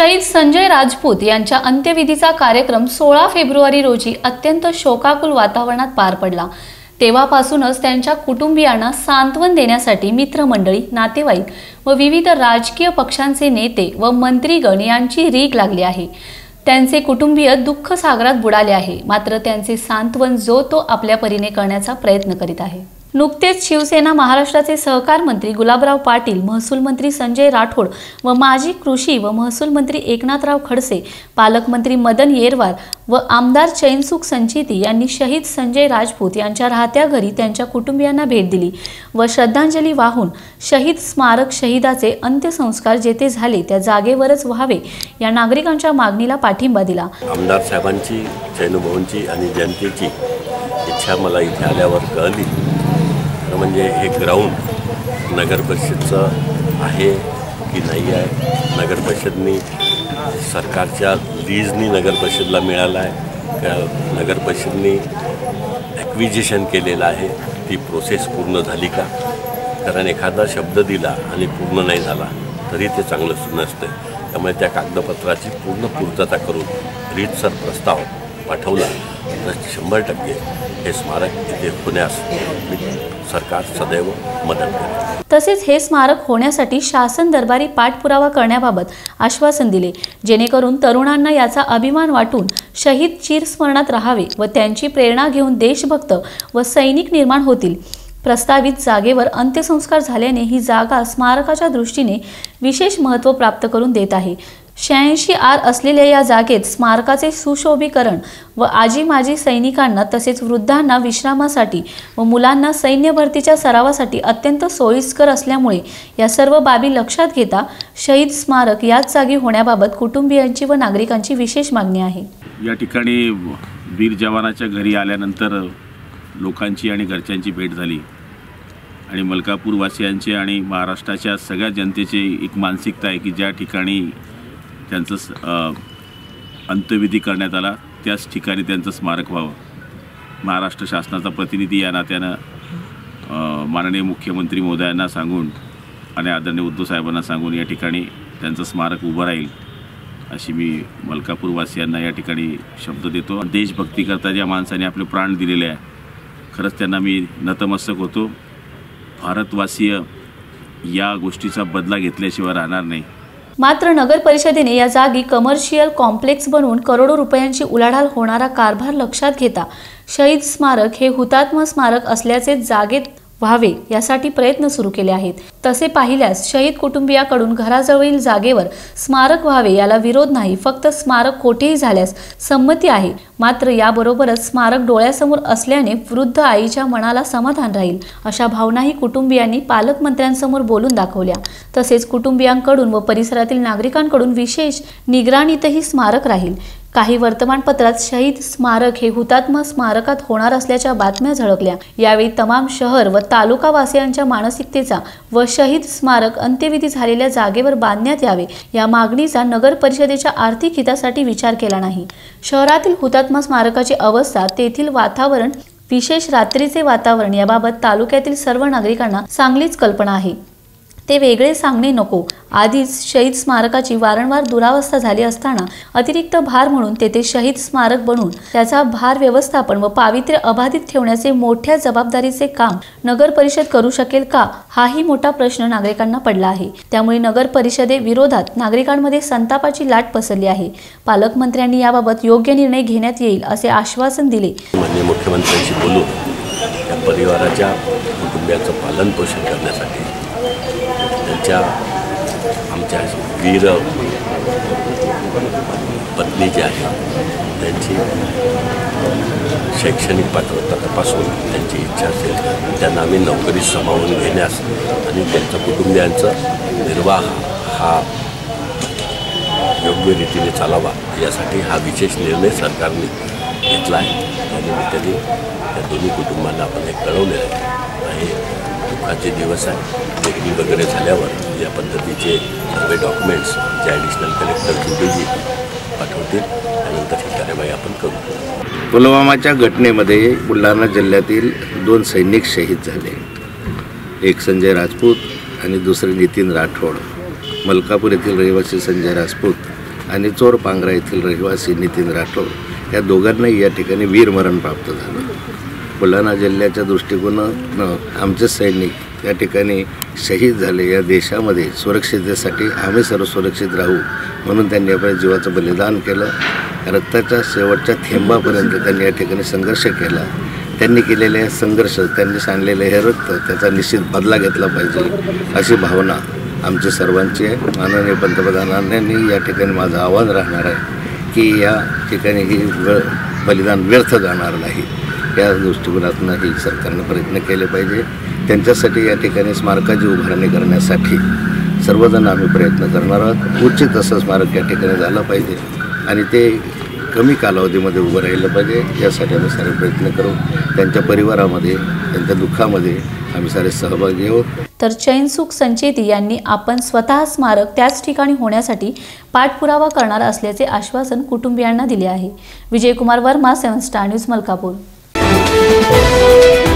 शहीद संजय राजपूत यांच्या अंत्यविधीचा कार्यक्रम सोळा फेब्रुवारी रोजी अत्यंत शोकाकुल वातावरणात पार पडला. तेव्हापासूनच त्यांच्या कुटुंबियांना सांत्वन देण्यासाठी मित्रमंडळी नातेवाईक व विविध राजकीय पक्षांचे नेते व मंत्रीगण यांची रीग लागली आहे. त्यांचे कुटुंबीय दुःख सागरात बुडाले आहे. मात्र त्यांचे सांत्वन जो तो आपल्या परीने करण्याचा प्रयत्न करीत आहे. नुकतेच शिवसेना महाराष्ट्राचे सहकार मंत्री गुलाबराव पाटील महसूल मंत्री संजय राठोड व माजी कृषी व महसूल मंत्री एकनाथराव खडसे पालकमंत्री मदन येरवार व आमदार चैनसुख संचिती यांनी शहीद संजय राजपूत यांच्या राहत्या घरी त्यांच्या कुटुंबियांना भेट दिली व श्रद्धांजली वाहून शहीद स्मारक शहीदाचे अंत्यसंस्कार जेथे झाले त्या जागेवरच व्हावे या नागरिकांच्या मागणीला पाठिंबा दिला. आमदार साहेबांची आणि जनतेची इच्छा मला इथे आल्यावर कळली. म्हणजे हे ग्राउंड नगर परिषदचं आहे की नाही आहे? नगर परिषदनी सरकारच्या लीजनी नगर परिषदला मिळालं आहे. का नगर परिषदनी ॲक्विजिशन केलेलं आहे. ती प्रोसेस पूर्ण झाली का? कारण एखादा शब्द दिला आणि पूर्ण नाही झाला तरी ते चांगलं नसतं त्यामुळे त्या कागदपत्राची पूर्ण पूर्तता करून रीतसर प्रस्ताव पाठवला. शंभर टक्के हे स्मारक इथे होण्यास सरकार सदैव मदत करेल. तसेच हे स्मारक होण्यासाठी शासन दरबारी पाठपुरावा करण्याबाबत आश्वासन दिले जेणेकरून तरुणांना याचा अभिमान वाटून शहीद चिरस्मरणात राहावे व त्यांची प्रेरणा घेऊन देशभक्त व सैनिक निर्माण होतील. प्रस्तावित जागेवर अंत्यसंस्कार झाल्याने ही जागा स्मारकाच्या दृष्टीने विशेष महत्त्व प्राप्त करून देत आहे. शहाऐंशी आर असलेल्या या जागेत स्मारकाचे सुशोभीकरण व आजी माजी सैनिकांना तसेच वृद्धांना विश्रामासाठी व मुलांना सैन्य भरतीच्या सरावासाठी अत्यंत सोयीस्कर असल्यामुळे या सर्व बाबी लक्षात घेता शहीद स्मारक याच जागी होण्याबाबत कुटुंबियांची व नागरिकांची विशेष मागणी आहे. या ठिकाणी वीर जवानाच्या घरी आल्यानंतर लोकांची आणि घरच्यांची भेट झाली. आणि मलकापूरवासियांचे आणि महाराष्ट्राच्या सगळ्या जनतेची एक मानसिकता आहे की ज्या ठिकाणी त्यांचं अंत्यविधी करण्यात आला. त्याच ठिकाणी त्यांचं स्मारक व्हावं. महाराष्ट्र शासनाचा प्रतिनिधी या नात्यानं माननीय मुख्यमंत्री महोदयांना सांगून आणि आदरणीय उद्धव साहेबांना सांगून या ठिकाणी त्यांचं स्मारक उभं राहील अशी मी मलकापूरवासियांना या ठिकाणी शब्द देतो. देशभक्तीकरता ज्या माणसाने आपले प्राण दिलेले आहे खरंच त्यांना मी नतमस्तक होतो. भारतवासीय या गोष्टीचा बदला घेतल्याशिवाय राहणार नाही. मात्र नगर परिषदेने या जागी कमर्शियल कॉम्प्लेक्स बनवून करोडो रुपयांची उलाढाल होणारा कारभार लक्षात घेता शहीद स्मारक हे हुतात्मा स्मारक असल्याचे जागेत व्हावे यासाठी प्रयत्न सुरू केले आहेत. तसे पाहिल्यास शहीद कुटुंबियाकडून घराजवळील जागेवर स्मारक व्हावे याला विरोध नाही फक्त स्मारक कोठेही झाल्यास संमती आहे. मात्र याबरोबरच स्मारक डोळ्यासमोर असल्याने वृद्ध आईच्या मनाला समाधान राहील अशा भावनाही कुटुंबियांनी पालकमंत्र्यांसमोर बोलून दाखवल्या. तसेच कुटुंबियांकडून व परिसरातील नागरिकांकडून विशेष निगराणीतही स्मारक राहील. काही वर्तमानपत्रात शहीद स्मारक हे हुतात्मा स्मारकात होणार असल्याच्या बातम्या झळकल्या. यावेळी तमाम शहर व तालुकावासियांच्या मानसिकतेचा व शहीद स्मारक अंत्यविधी झालेल्या जागेवर बांधण्यात यावे या मागणीचा नगर परिषदेच्या आर्थिक हितासाठी विचार केला नाही. शहरातील हुतात्मा स्मारकाची अवस्था तेथील वातावरण विशेष रात्रीचे वातावरण याबाबत तालुक्यातील सर्व नागरिकांना चांगलीच कल्पना आहे. ते वेगळे सांगणे नको. आधीच शहीद स्मारकाची वारंवार दुरावस्था झाली असताना अतिरिक्त भार म्हणून तेथे शहीद स्मारक बनवून त्याचा भार व्यवस्थापन व पावित्र्य अबाधित ठेवण्याचे मोठ्या जबाबदारीचे काम नगर परिषद करू शकेल का हाही मोठा प्रश्न नागरिकांना पडला आहे. त्यामुळे नगर परिषदे विरोधात नागरिकांमध्ये संतापाची लाट पसरली आहे. पालकमंत्र्यांनी याबाबत योग्य निर्णय घेण्यात येईल असे आश्वासन दिले. मुख्यमंत्र्यांशी बोलून त्या परिवाराच्या कुटुंबियाचं पालनपोषण करण्यासाठी आमच्या आमच्या वीर पत्नी जी आहे त्यांची शैक्षणिक पात्रता तपासून त्यांची इच्छा असेल त्यांना आम्ही नोकरी समावून घेण्यास आणि त्यांच्या कुटुंबियांचा निर्वाह हा योग्य रीतीने चालावा यासाठी हा विशेष निर्णय सरकारने घेतला आहे. त्या निमित्ताने त्या दोन्ही कुटुंबांना आपण हे कळवले आहे. आजचे दिवस आहे लेखणी वगैरे झाल्यावर या पद्धतीचे सर्व डॉक्युमेंट्स जे ॲडिशनल कलेक्टर जुबेजी पाठवतील त्यानंतर ही कार्यवाही आपण करू. पुलवामाच्या घटनेमध्ये बुलढाणा जिल्ह्यातील दोन सैनिक शहीद झाले. एक संजय राजपूत आणि दुसरे नितीन राठोड. मलकापूर येथील रहिवासी संजय राजपूत आणि चोरपांगरा येथील रहिवासी नितीन राठोड या दोघांनाही या ठिकाणी वीरमरण प्राप्त झालं. बुलढाणा जिल्ह्याच्या दृष्टिकोनानं आमचे सैनिक या ठिकाणी शहीद झाले. या देशामध्ये सुरक्षिततेसाठी आम्ही सर्व सुरक्षित राहू म्हणून त्यांनी आपल्या जीवाचं बलिदान केलं. रक्ताच्या शेवटच्या थेंबापर्यंत त्यांनी या ठिकाणी संघर्ष केला. त्यांनी केलेले संघर्ष त्यांनी सांडलेले हे रक्त त्याचा निश्चित बदला घेतला पाहिजे अशी भावना आमची सर्वांची आहे. माननीय पंतप्रधानांनी या ठिकाणी माझं आव्हान राहणार आहे की या ठिकाणी ही बलिदान व्यर्थ जाणार नाही. या दृष्टिकोनातून ही सरकारनं प्रयत्न केले पाहिजे. त्यांच्यासाठी या ठिकाणी स्मारकाची उभारणी करण्यासाठी सर्वजण आम्ही प्रयत्न करणार आहोत. उचित असं स्मारक या ठिकाणी झालं पाहिजे आणि ते कमी कालावधीमध्ये उभं राहिलं पाहिजे. यासाठी आम्ही सारे प्रयत्न करू. त्यांच्या परिवारामध्ये त्यांच्या दुःखामध्ये आम्ही सारे सहभागी आहोत. तर चैनसुख संचेती यांनी आपण स्वतः स्मारक त्याच ठिकाणी होण्यासाठी पाठपुरावा करणार असल्याचे आश्वासन कुटुंबियांना दिले आहे. Vijaykumar Verma seven star news Malkapur. Música